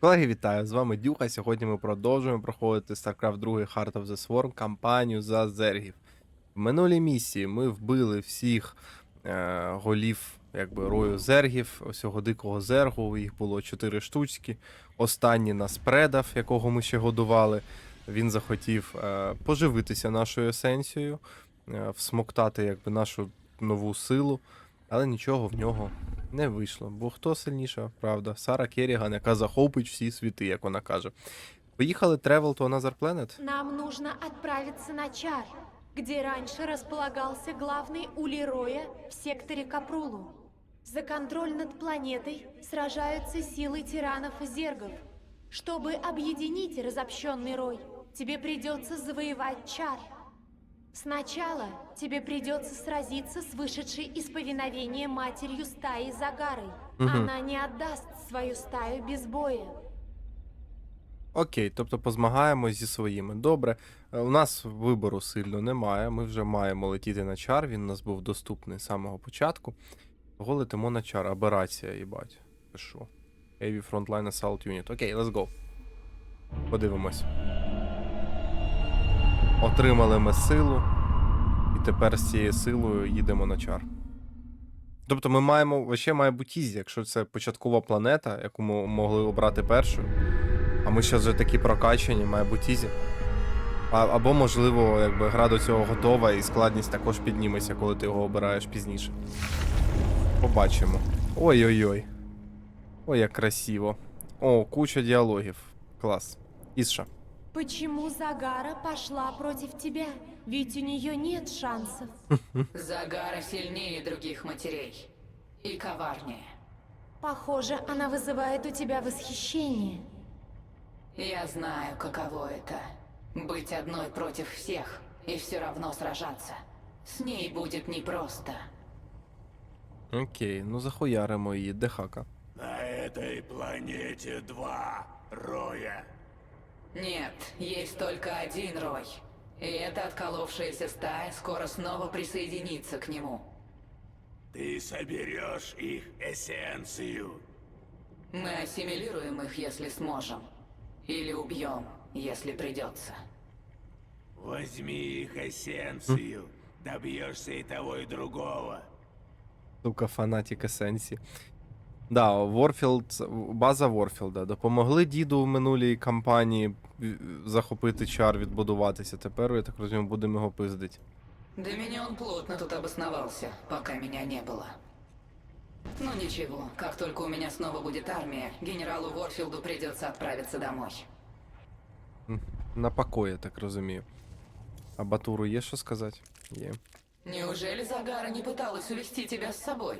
Колеги, вітаю! З вами Дюха. Сьогодні ми продовжуємо проходити StarCraft 2 Heart of the Swarm кампанію за зергів. В минулій місії ми вбили всіх е, голів якби, рою зергів, усього дикого зергу. Їх було 4 штучки. Останній нас предав, якого ми ще годували. Він захотів е, поживитися нашою есенцією, е, всмоктати якби, нашу нову силу, але нічого в нього не вийшло. Бо хто сильніша, правда? Сара Керріган, яка захопить всі світи, як вона каже. Поїхали Travel to Another Planet? Нам нужно отправиться на Чар, где раньше располагался главный улей Роя в секторе Капрулу. За контроль над планетой сражаются силы тиранов и зергов. Чтобы объединить разобщенный Рой, тебе придется завоевать Чар. Сначала тебе придется сразиться с вышедшей из повиновения матерью стаи Загарой. Мгм. Она не отдаст свою стаю без боя. Окей, тобто позмагаємось зі своїми. Добре. Е, У нас вибору сильно немає. Ми вже маємо летіти на чар. Він у нас був доступний з самого початку. Того летимо на чар. Аберація, їбать. Що? Heavy Frontline Assault Unit. Окей, let's go. Подивимось. Отримали ми силу. І тепер з цією силою їдемо на чар. Тобто ми маємо, ще має бути ізі, якщо це початкова планета, яку ми могли обрати першою. А ми ще вже такі прокачані, має бути ізі. А, або, можливо, якби гра до цього готова і складність також підніметься, коли ти його обираєш пізніше. Побачимо. Ой-ой-ой. Ой, як красиво. О, куча діалогів. Клас. Ісша. Почему Загара пошла против тебя? Ведь у нее нет шансов. Загара сильнее других матерей. И коварнее. Похоже, она вызывает у тебя восхищение. Я знаю, каково это. Быть одной против всех и все равно сражаться. С ней будет непросто. Окей, ну захуяримо її, де хака. На этой планете два роя. Нет, есть только один рой. И эта отколовшаяся стая скоро снова присоединится к нему. Ты соберешь их эссенцию. Мы ассимилируем их, если сможем. Или убьем, если придется. Возьми их эссенцию. Добьешься и того, и другого. Сука, фанатік есенсі. Да, Ворфілд, база Ворфілда. Допомогли діду в минулій кампанії е, захопити чар, відбудуватися. Тепер, я так розумію, будемо його пиздить. Доминион плотно тут обосновался, пока меня не было. Ну ничего, как только у меня снова будет армия, генералу Ворфилду придется отправиться домой. На покої, я так розумію. А Батуру є що сказати? Є. Неужели Загара не пыталась увести тебя с собой?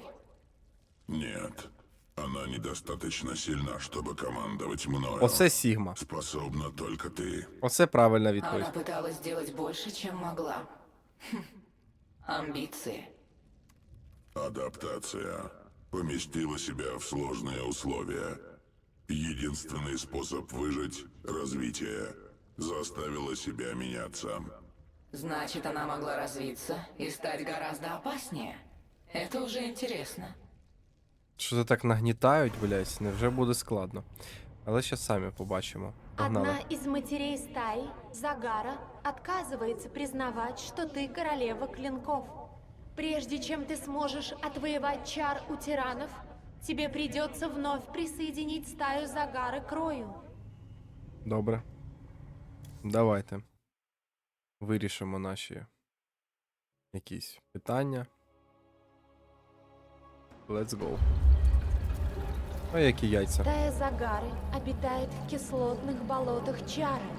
Нет, она недостаточно сильна, чтобы командовать мною. Оце Сігма. Способна только ты. Оце правильна Она відповідь. пыталась сделать больше, чем могла. Хм. Амбиции. Адаптация. Поместила себя в сложные условия. Единственный способ выжить – развитие. Заставила себя меняться. Значит, она могла развиться и стать гораздо опаснее. Это уже интересно. Що це так нагнітають, блядь, невже буде складно. Але ще самі побачимо. Погнали. Одна из матерей стаи, Загара, отказывается признавать, что ты королева клинков. Прежде чем ты сможешь отвоевать чар у тиранов, тебе придется вновь присоединить стаю Загары к Рою. Добре. Давайте. Вирішимо наші якісь питання. Let's go. А які яйця? Стая Загары обитает в кислотных болотах Чара.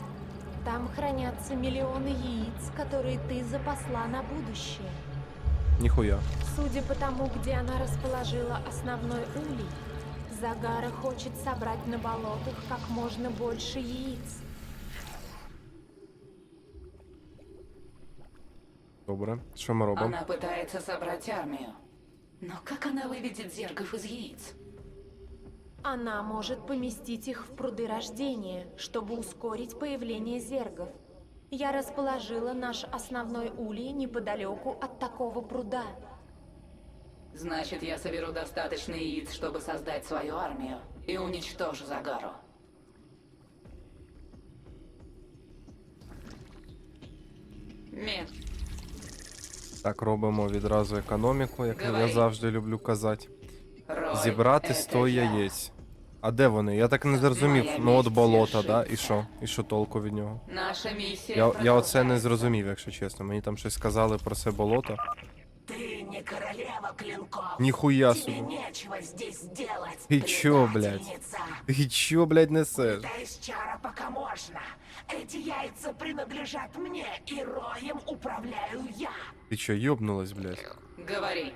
Там хранятся миллионы яиц, которые ты запасла на будущее. Ніхуя. Судя по тому, где она расположила основной улей, Загара хочет собрать на болотах как можно больше яиц. Добре. Що ми робимо? Она пытается собрать армию. Но как она выведет зергов из яиц? Она может поместить их в пруды рождения, чтобы ускорить появление зергов. Я расположила наш основной улей неподалеку от такого пруда. Значит, я соберу достаточно яиц, чтобы создать свою армию и уничтожу Загару. Мед, Так, робимо відразу економіку, як я Говори. завжди люблю казати. Рой, Зібрати это 100 я. яєць. А де вони? Я так не зрозумів. Моя Ну от місія болото, да? І життя. що? І що толку від нього? Наша миссия Я, я оце не продолжается. зрозумів, якщо чесно. Мені там щось сказали про це болото. Ты не королева клинков. Ніхуя Тебе собі. нечего здесь делать. Ты чё, блядь? предательница. Ти чо, блядь, несеш? Да из чара пока можно. Эти яйца принадлежат мне, и роем управляю я. Ти чо, йобнулась, блядь? Говори.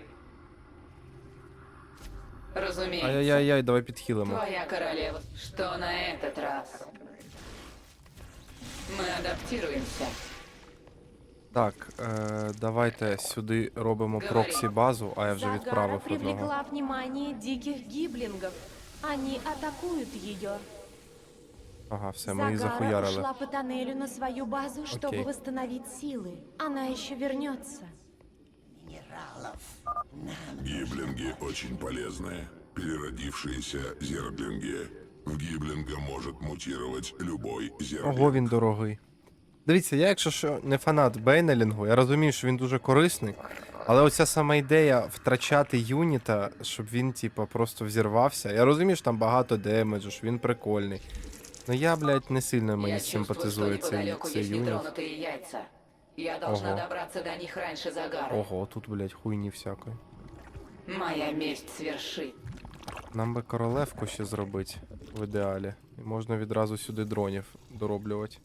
Разумеется. Ай-яй-яй, давай підхилимо. Твоя королева. Что на этот раз? Мы адаптируемся. Так, е, давайте сюди робимо проксі базу, а я вже Загара відправив одного. привлекла внимание диких гиблингов. Они атакуют ее. Ага, все, ми її Загара захуярили. ушла по тоннелю на свою базу, чтобы Окей. восстановить силы. Она еще вернется. Гиблинги очень полезны. Переродившиеся зерглинги. В гиблинга может мутировать любой зерглинг. Ого, він дорогий. Дивіться, я якщо що не фанат Бейнелінгу, я розумію, що він дуже корисний. Але оця сама ідея втрачати юніта, щоб він, типа, просто взірвався. Я розумію, що там багато демеджу, що він прикольний. Ну я, блядь, не сильно мені симпатизує цей, цей юніт. Я должна Ого. добраться до них раньше Загара. Ого, тут, блядь, хуйні всякої. Моя месть свершит. Нам би королевку ще зробити в ідеалі. І можна відразу сюди дронів дороблювати.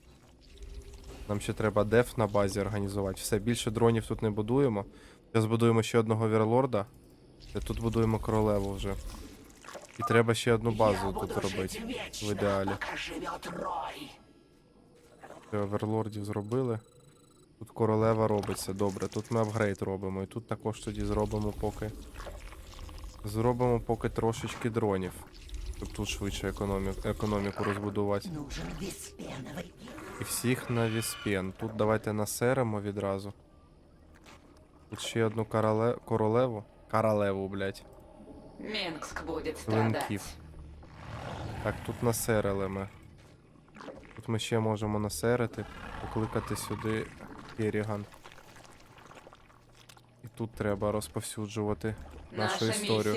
Нам ще треба деф на базі організувати. Все, більше дронів тут не будуємо. Зараз будуємо ще одного верлорда. І тут будуємо королеву вже. І треба ще одну базу тут вечно, В ідеалі. пока живет Рой. Все, верлордів зробили. Тут королева робиться, добре. Тут ми апгрейд робимо. І тут також тоді зробимо поки. Зробимо поки трошечки дронів. Щоб тут швидше економі... економіку розбудувати. І всіх на віспен. Тут давайте насеремо відразу. Тут ще одну короле... королеву. Королеву, блядь. Менгск будет страдать. Клинків. Так, тут насерили ми. Тут ми ще можемо насерити, покликати сюди Керіган. І тут треба розповсюджувати нашу Наша історію.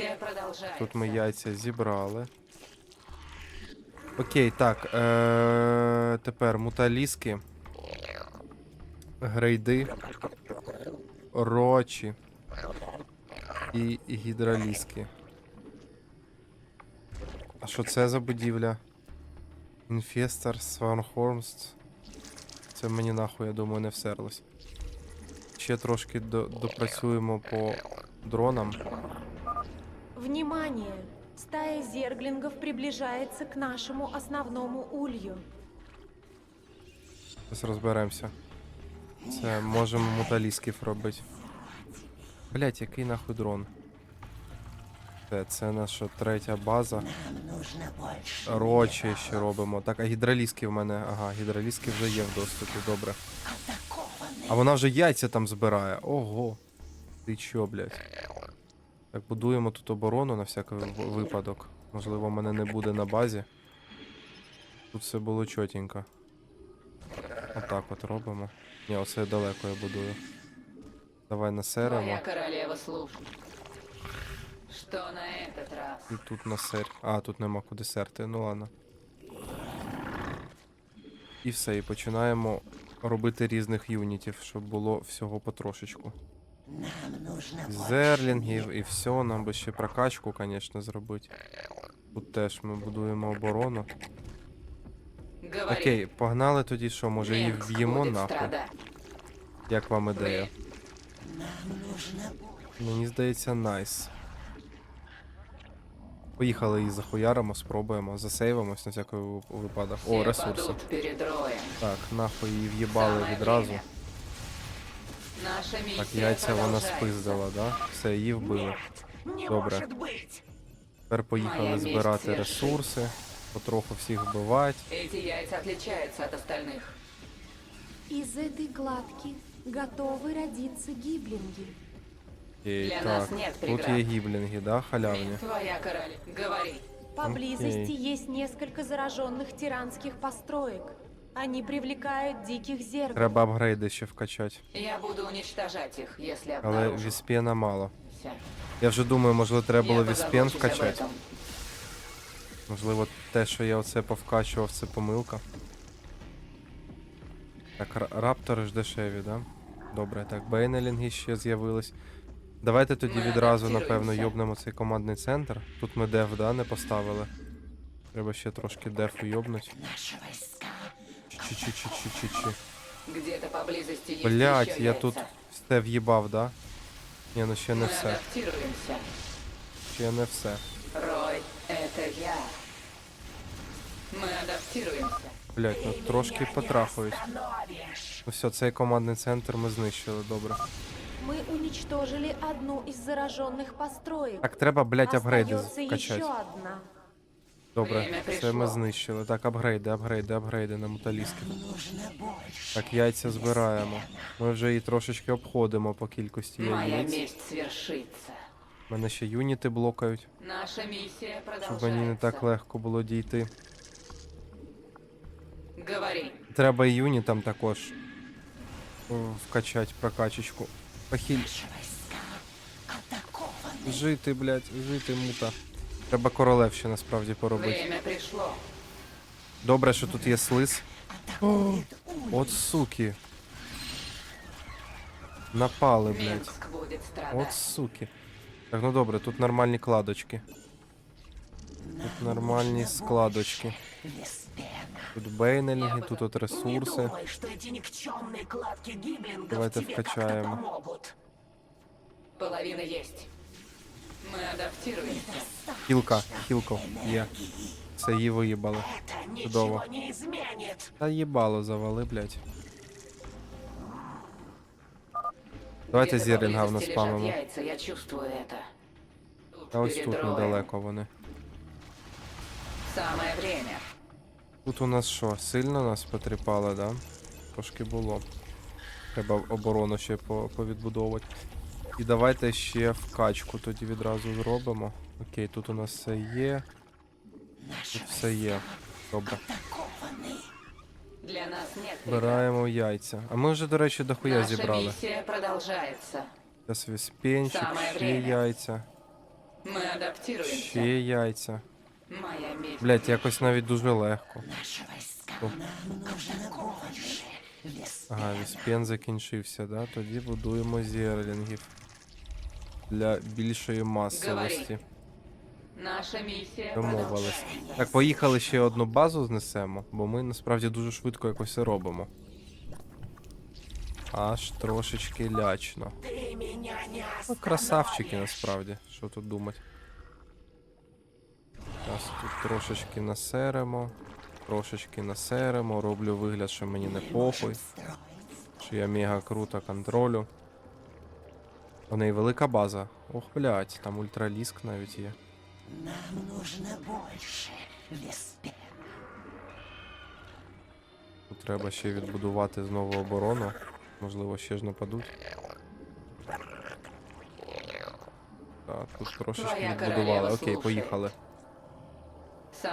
Тут ми яйця зібрали. Окей, так. Е- тепер муталіски. Грейди. Рочі. І гідраліски. Що це за будівля? Інфестор, Сварнхормст. Це мені нахуй, я думаю, не всерлось. Ще трошки до- допрацюємо по дронам. Внимание! Стая зерглингов приближается к нашему основному улью. Зараз розберемося. Це можемо муталісків робити. Блять, який нахуй дрон? Це, це наша третя база. Рочі ще робимо. Так, а гідраліски в мене. Ага, гідраліски вже є в доступі, добре. А вона вже яйця там збирає. Ого. Ти чо, блядь? Так, будуємо тут оборону на всякий випадок. Можливо, в мене не буде на базі. Тут все було чотенько. Отак от робимо. Ні, оце далеко я будую. Давай насеремо. Твоя королева служит. Что на этот раз? І тут насер. А, тут нема куди серти, ну ладно. І все, і починаємо робити різних юнітів, щоб було всього потрошечку. Нам нужно Зерлінгів і все, нам би ще прокачку, звісно, зробити. Тут теж ми будуємо оборону. Говори. Окей, погнали тоді що, може її Менгск вб'ємо будет нахуй? страдать. Як вам ідея? Нам нужно Мені здається, найс. Поїхали її захуяримо, спробуємо, засейвимось на всякий ви- випадок. О, Все ресурси. падут перед роем. Так, нахуй її в'їбали Самое відразу. время. Наша миссия Так, яйця вона продолжается. спиздила, да? Все, її вбили. Нет, не Добре. может быть. Тепер поїхали Моя збирати місія ресурси, потроху всіх вбивати. Эти яйца отличаются от остальных. Из этой кладки готовы родиться гиблинги. Окей, Для так, нас нет тут преград. є гіблінги, да, халявні? Твоя королева. Говори. Поблизости Окей. есть несколько зараженных тиранских построек. Они привлекают диких зергов. Треба апгрейди ще вкачати. Я буду уничтожать их, если Але обнаружу. віспена мало. Я вже думаю, можливо, треба було віспен позабочусь об вкачати. этом. Можливо, те, що я оце повкачував, це помилка. Так, ра- раптори ж дешеві, да? Добре, так, бейнелінги ще з'явились. Давайте тоді Ми відразу, адаптуємося. напевно, йобнемо цей командний центр. Тут ми деф, да, не поставили. Треба ще трошки дефу йобнуть. Наши войска Чи-чи-чи-чи-чи-чи. Где-то поблизости есть Блять, еще я яйца. тут все в'їбав, да? Ні, ну ще не Мы все. адаптируемся. Ще не все. Рой, это я. Мы адаптируемся. Блять, ну трошки потрахують. остановишь. Ну все, цей командний центр ми знищили, добре. Мы уничтожили одну из зараженных построек. Так, треба, блять, апгрейди Остается вкачати. еще одна. Добре, Время це пришло. ми знищили. Так, апгрейди, апгрейди, апгрейди на муталіски. Так, яйця збираємо. Ми вже її трошечки обходимо по кількості Моя яєць. месть свершится. Мене ще юніти блокають, Наша миссия щоб мені не так продолжается. легко було дійти. Говори. Треба і юнітам також вкачати прокачечку. Похиль. Жити, блять, жити, мута. Треба королев ще насправді поробити. Добре, що тут є слиз. Атакует От суки. Напали. Минск От суки. Так, ну добре, тут нормальні кладочки. Тут нормальні складочки. Веспена. Тут бейнелінги, тут от Не ресурси. думай, что эти никчемные кладки гиблингов Давайте тебе как-то вкачаем. помогут. Половина есть. Мы адаптируемся. Хілка, хілка, є. Це її виїбали. Это Чудово. ничего не изменит. Та їбало завали, блять. Давайте Где-то зірлінга в нас поблизости лежат спамимо. яйца, я чувствую это. Тут Та ось перед тут роем. недалеко вони. Самое время. Тут у нас що, сильно нас потріпало, да? Трошки було. Треба оборону ще повідбудовувати. І давайте ще вкачку тоді відразу зробимо. Окей, тут у нас все є. Тут все є. Добре. Для нас нет. Збираємо яйця. А ми вже, до речі, дохуя Наша зібрали. миссия продолжается. Зараз віспенчик, ще время. яйця, Мы адаптируемся. ще яйця. Блять, якось навіть дуже легко. Ага, віспен закінчився, да? Тоді будуємо зерлінгів. Для більшої масовості. Наша миссия Домовились. Так, поїхали ще одну базу знесемо, бо ми насправді дуже швидко якось це робимо. Аж трошечки лячно. Ну, красавчики насправді, що тут думати. Зараз тут трошечки насеремо, трошечки насеремо, роблю вигляд, що мені не похуй, що я мега круто контролю. У неї велика база. Ох, блядь, там ультраліск навіть є. Нам нужно больше. Веспена. Тут треба ще відбудувати знову оборону. Можливо, ще ж нападуть. Так, тут трошечки відбудували. Окей, поїхали.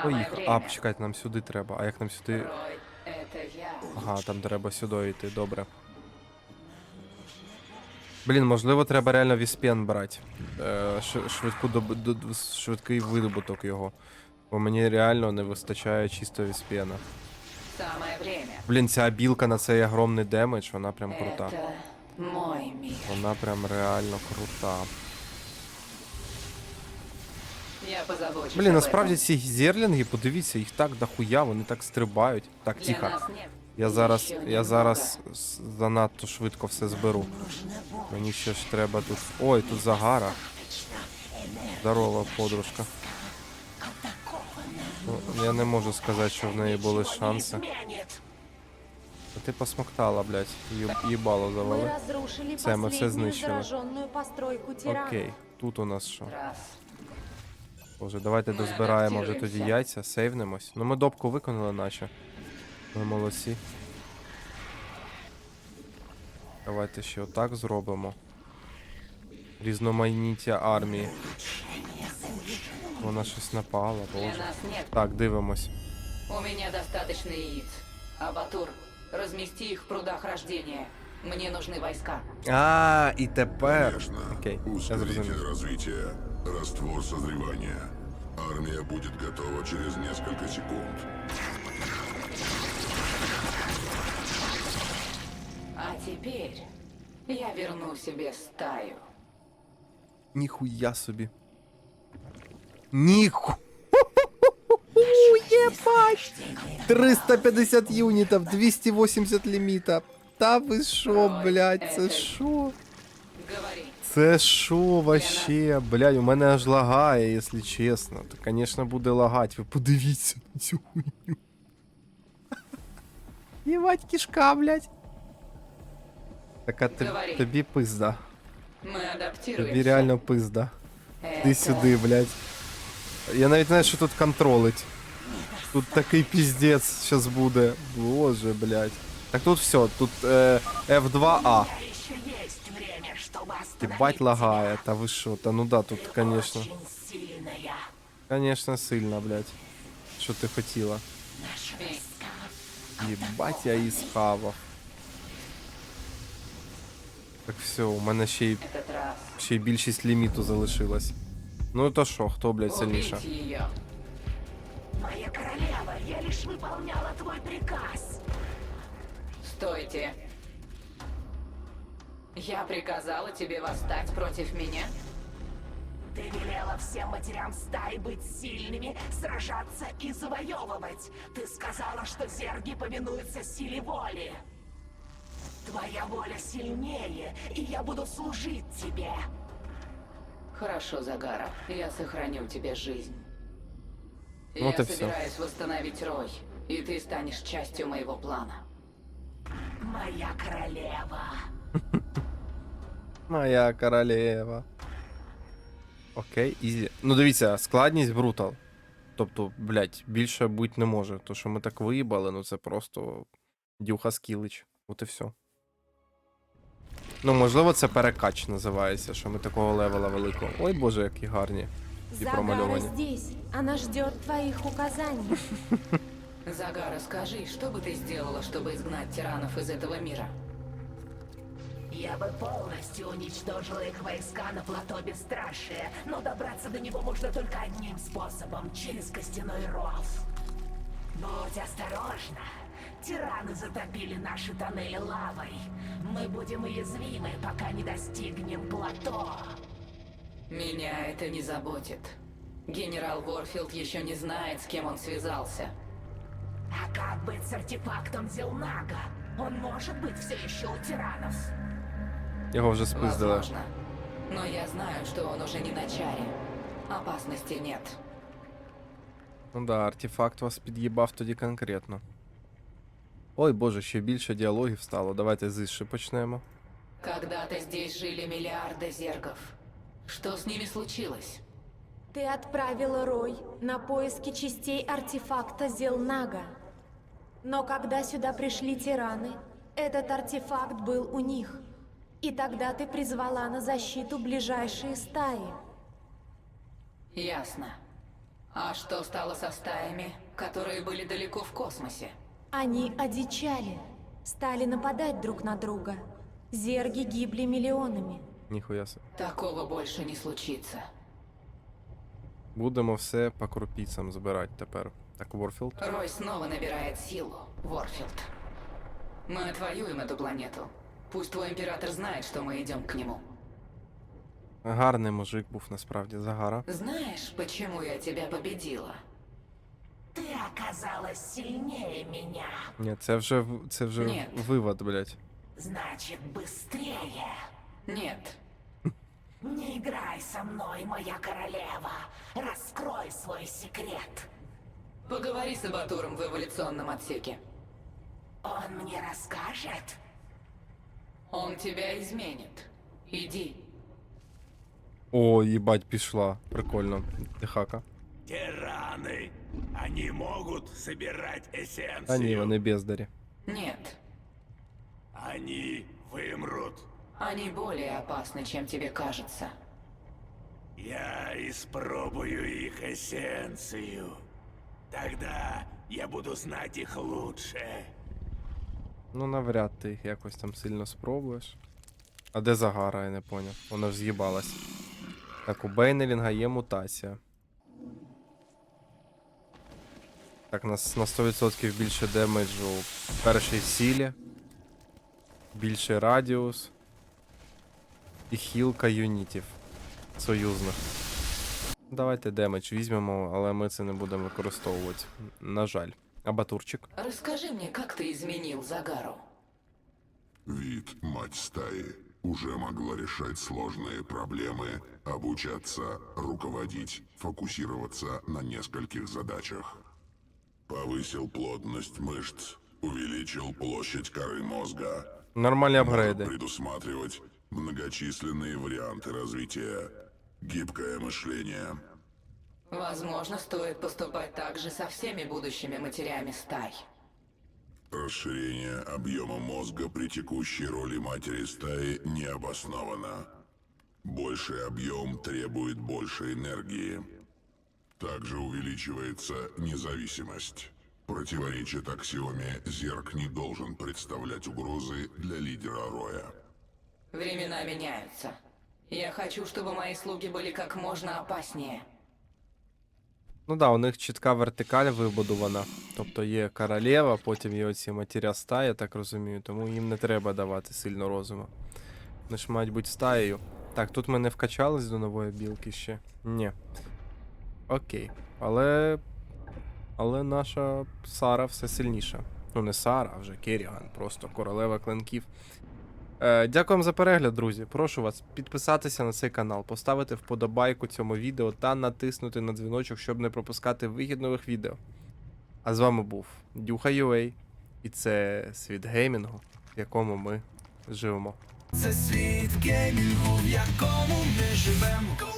Поїхали. А, почекайте, нам сюди треба. А як нам сюди. Ага, там треба сюди йти, добре. Блін, можливо, треба реально віспен брати. Е, швидку доб... д- д- швидкий видобуток його. Бо мені реально не вистачає чисто віспена. Блін, ця білка на цей огромний демедж, вона прям крута. Вона прям реально крута. Я позабочусь Блін, насправді ці зерлінги, подивіться, їх так дохуя, вони так стрибають. Так, тихо. Я зараз, я зараз занадто швидко все зберу. Мені ще ж треба тут. Ой, тут загара. Здорова, подружка. Ну, я не можу сказати, що в неї були шанси. А ти посмоктала, блядь, їб- їбало завали. Це ми все знищили. Окей, тут у нас що? Боже, давайте дозбираємо вже тоді яйця, сейвнемось. Ну ми допку виконали, наче. Ми молодці. Давайте ще отак зробимо. Різноманіття армії. Вона щось напала, боже. Так, дивимось. У меня достаточно яиц. Абатур, размести их в прудах рождения. Мне нужны войска. А, і тепер. Окей, я зрозумів. развития. Раствор созревания. Армия будет готова через несколько секунд. А теперь я верну себе стаю. Ніхуя собі. Ніху. Єбать! 350 юнітів, 280 ліміта. Та ви що, блядь, це що? Говори. Це що вообще? Блядь, у мене аж лагає, якщо чесно. То, конечно, буде лагать. Ви подивіться на цю хуйню. Єбать кишка, блядь. Так а ти- Говори. тобі пизда. Мы адаптируемся. Тобі реально пизда. Ти Это- сюди, блядь. Я навіть знаю, що тут контролить. Тут такий піздець зараз буде. Боже, блядь. Так тут все, тут е, F2A. Ебать лагає, та ви що, та ну да, тут, конечно. Очень сильная. Конечно, сильно, блядь. Що ти хотіла? Єбать, я її схавав. Так все, у мене ще й, Этот раз. ще й більшість ліміту залишилась. Ну то що, хто, блядь, сильніша? Убить ее. Моя королева, я лишь выполняла твой приказ. Стойте. Я приказала тебе восстать против меня? Ты велела всем матерям стаи быть сильными, сражаться и завоевывать. Ты сказала, что зерги повинуются силе воли. Твоя воля сильнее, и я буду служить тебе. Хорошо, Загара. Я сохраню тебе жизнь. Вот я и собираюсь восстановить Рой, и ты станешь частью моего плана. Моя королева. Моя королева. Окей, ізі. Ну дивіться, складність брутал. Тобто, блядь, більше бути не може. То, що ми так виїбали, ну це просто дюха скілич. От і все. Ну, можливо, це перекач називається, що ми такого левела великого. Ой боже, які гарні. І Загара промальовані. здесь. Она ждет твоих указаний. Загара, скажи, что бы ты сделала, чтобы изгнать тиранов из этого мира? Я бы полностью уничтожила их войска на плато Бесстрашия, но добраться до него можно только одним способом — через костяной ров. Будь осторожна. Тираны затопили наши тоннели лавой. Мы будем уязвимы, пока не достигнем плато. Меня это не заботит. Генерал Ворфилд еще не знает, с кем он связался. А как быть с артефактом Зелнага? Он может быть все еще у тиранов. Його вже спиздили. Возможно. Но я знаю, что он уже не на чаре. Опасности нет. Ну да, артефакт вас під'їбав тоді конкретно. Ой боже, ще більше діалогів стало. Давайте з Іші почнемо. Когда-то здесь жили миллиарды зергов. Что с ними случилось? Ты отправила Рой на поиски частей артефакта Зелнага. Но когда сюда пришли тираны, этот артефакт был у них. И тогда ты призвала на защиту ближайшие стаи. Ясно. А что стало со стаями, которые были далеко в космосе? Они одичали, стали нападать друг на друга. Зерги гибли миллионами. Ніхуя се. Такого больше не случится. Будемо все по крупицям збирати тепер. Так, Ворфілд. Рой снова набирает силу, Ворфилд. Мы отвоюем эту планету. Пусть твой император знает, что мы идем к нему. Гарний мужик був насправді Загара. Знаешь, почему я тебя победила? Ты оказалась сильнее меня. Ні, це вже в- це вже Ні. вивод, блядь. Значит, быстрее. Нет. Не играй со мной, моя королева. Раскрой свой секрет. Поговори с Абатуром в эволюционном отсеке. Он мне расскажет? Он тебя изменит. Иди. О, їбать, пішла. Прикольно. Тихака. Тираны. Они могут собирать эссенцию. А ні, вони бездарі. Нет. Они вымрут. Они более опасны, чем тебе кажется. Я испробую их эссенцию. Тогда я буду знать их лучше. Ну, навряд ти їх якось там сильно спробуєш. А де Загара, я не поняв. Вона ж з'їбалась. Так, у Бейнелінга є мутація. Так, на, с- на 100% більше демеджу в першій сілі. Більший радіус. І хілка юнітів. Союзних. Давайте демедж візьмемо, але ми це не будемо використовувати. На жаль. А батурчик? Расскажи мне, как ты изменил Загару? Вид, мать стаи, уже могла решать сложные проблемы, обучаться, руководить, фокусироваться на нескольких задачах. Повысил плотность мышц, увеличил площадь коры мозга, Нормальні может апгрейди. предусматривать многочисленные варианты развития, гибкое мышление. Возможно, стоит поступать так же со всеми будущими матерями стай. Расширение объема мозга при текущей роли матери стаи не обосновано. Больший объем требует больше энергии. Также увеличивается независимость. Противоречит аксиоме «Зерк не должен представлять угрозы для лидера Роя». Времена меняются. Я хочу, чтобы мои слуги были как можно опаснее. Ну да, у них чітка вертикаль вибудована. Тобто є королева, потім є оці матеря ста, я так розумію, тому їм не треба давати сильно розуму. Вони ж мають бути стаєю. Так, тут ми не вкачались до нової білки ще. Ні. Окей. Але. Але наша Сара все сильніша. Ну, не Сара, а вже Керіган, просто королева клинків. Е, дякую вам за перегляд, друзі. Прошу вас підписатися на цей канал, поставити вподобайку цьому відео та натиснути на дзвіночок, щоб не пропускати вихід нових відео. А з вами був Дюха UA, і це світ геймінгу, в якому ми живемо. Це світ геймінгу, в якому ми живемо.